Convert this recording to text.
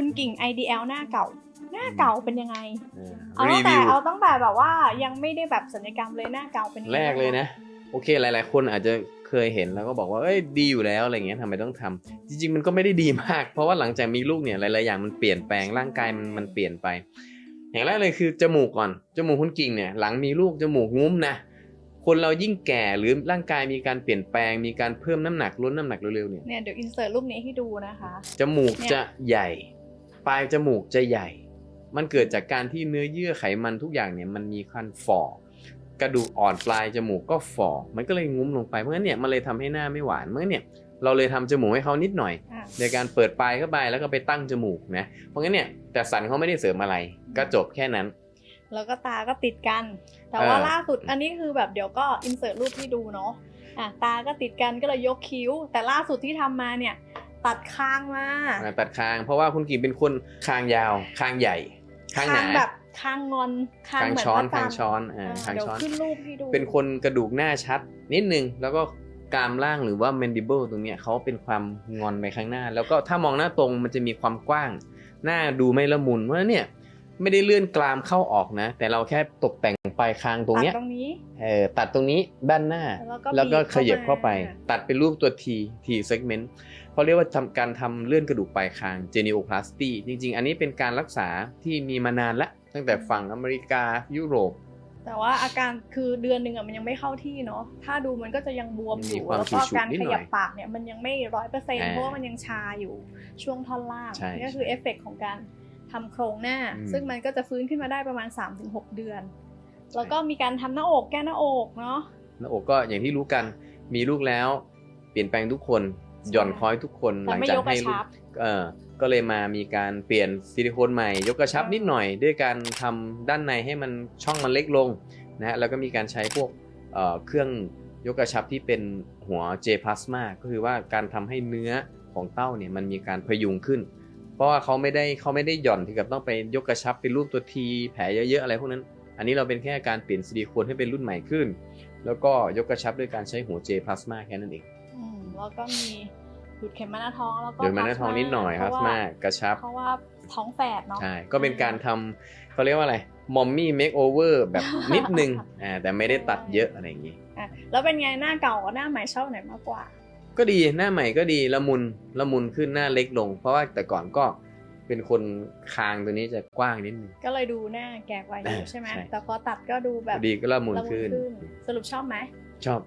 คุณกิ่ง IDL หน้าเก่า หน้าเก่าเป็นยังไง เออเอารีตั้งแต่วิวเอาตั้งแต่แบบว่ายังไม่ได้แบบสัญญกรรมเลยหน้าเก่าเป็นยังไงแรกเลยนะ โอเคหลาย ๆ คนอาจจะเคยเห็นแล้วก็บอกว่าเอ้ยดีอยู่แล้วอะไรเงี้ยทำไมต้องทำจริง ๆ มันก็ไม่ได้ดีมาก เพราะว่าหลังจากมีลูกเนี่ยหลาย ๆ อย่างมันเปลี่ยนแปลงร่างกายมันมันเปลี่ยนไป อย่างแรกเลยคือจมูกก่อนจมูกคุณกิ่งเนี่ยหลังมีลูกจมูกงุ้มนะคนเรายิ่งแก่หรือร่างกายมีการเปลี่ยนแปลงมีการเพิ่มน้ำหนักลดน้ำหนักเร็วๆเนี่ยเนี่ยเดี๋ยวอินเสิร์ตรูปนี้ให้ดูนะคะ จมูกเนี่ยจะใหญ่ ปลายจมูกจะใหญ่ มันเกิดจากการที่เนื้อเยื่อไขมันทุกอย่างเนี่ยมันมีการฝ่อกระดูกอ่อนปลายจมูกก็ฝ่อมันก็เลยงุ้มลงไปเพราะงั้นเนี่ยมันเลยทำให้หน้าไม่หวานเมื่อเนี่ยเราเลยทำจมูกให้เขานิดหน่อยอะในการเปิดปลายเข้าไปแล้วก็ไปตั้งจมูกนะเพราะงั้นเนี่ยแต่สันเขาไม่ได้เสริมอะไร ก็จบแค่นั้น แล้วก็ตาก็ติดกัน แต่ว่าเออล่าสุดอันนี้คือแบบเดี๋ยวก็อินเสิร์ตรูปให้ดูเนาะอะตาก็ติดกันก็เลยยกคิ้ว แต่ล่าสุดที่ทำมาเนี่ย ตัดคางมาอ่าตัดคาง เพราะว่าคุณกิ่งเป็นคนคางยาว คางใหญ่ คางหนาแบบคางงอนคางคางเหมือนช้อนพระจัคางทร์ช้อนอ่าอะคางเดี๋ยวช้อนขึ้นรูปให้ดูเป็นคนกระดูกหน้าชัด นิดนึงแล้วก็กรามล่างหรือว่า mandible ตรงเนี้ยเขาเป็นความงอนไปข้างหน้า แล้วก็ถ้ามองหน้าตรงมันจะมีความกว้าง หน้าดูไม่ละมุนเพราะฉะนั้นเนี่ยไม่ได้เลื่อนกรามเข้าออกนะ แต่เราแค่ตกแต่ง ปลายคางตรงเนี้ยตัดตรงนี้เออตัดตรงนี้ด้านหน้า แล้วก็แล้วก็บีบขยับเข้าไปเข้ามาตัดเป็นรูปตัว T T segment เขาเรียกว่าทำการทำเลื่อนกระดูกปลายคาง genioplasty จริง ๆ อันนี้เป็นการรักษาที่มีมานานละตั้งแต่ฝั่งอเมริกายุโรปแต่ว่าอาการคือเดือนหนึ่งอะมันยังไม่เข้าที่เนาะ ถ้าดูมันก็จะยังบวมอมียู่ความแล้วก็ถี่ฉุกการนิดขหน่อยยับปากเนี่ยมันยังไม่ร้อยเปอร์เซ็นต์อ่าเพราะว่ามันยังชาอยู่ช่วงท่อนล่างใช่นี่ก็คือเอฟเฟกต์ของการทำโครงหน้าอืมซึ่งมันก็จะฟื้นขึ้นมาได้ประมาณ 3-6 เดือน แล้วก็มีการทำหน้าอกแก้หน้าอกเนาะหน้าอกก็อย่างที่รู้กันมีลูกแล้ว เปลี่ยนแปลงทุกคนหย่อนคอยทุกคนหแต่ลังไม่จากยกกให้ระลูชักบเออก็เลยมามีการเปลี่ยนซิลิโคนใหม่ ยกกระชับนิดหน่อย ด้วยการทำด้านในให้มันช่องมันเล็กลงนะฮะแล้วก็มีการใช้พวกเอ่อเครื่องยกกระชับที่เป็นหัว J plasma ก็คือว่าการทำให้เนื้อของเต้าเนี่ยมันมีการพยุงขึ้น เพราะว่าเขาไม่ได้เขาไม่ได้หย่อนที่กับต้องไปยกกระชับเป็นรูปตัวทีแผลเยอะๆอะไรพวกนั้น อันนี้เราเป็นแค่การเปลี่ยนซิลิโคนให้เป็นรุ่นใหม่ขึ้น แล้วก็ยกกระชับด้วยการใช้หัว J plasma แค่นั้นเองอืมแล้วก็มีดูดไขมันหน้าท้องแล้วก็เดินมาหน้าท้องนิดหน่อยเพพลาราะสว่ามากระชับ เพราะว่าท้องแฝดเนาะใช่ก็เป็นการทำเขาเรียกว่าอะไรมอมมี่เมคโอเวอร์แบบนิดนึงอ่าแต่ไม่ได้ตัดเยอะอะไรอย่างงี้อะแล้วเป็นไงหน้าเก่ากับหน้าใหม่ชอบไหนมากกว่า ก็ดีหน้าใหม่ก็ดีละมุนละมุนขึ้นหน้าเล็กลง เพราะว่าแต่ก่อนก็ เป็นคนคางตัวนี้จะกว้างนิดนึง ก็เลยดูหน้าแก่กว่าอยู่อ่าใช่ไหมใช่แต่พอตัดก็ดูแบบดีก็ละมุนละมุนขึ้นขึ้น สรุปชอบไหม ชอบ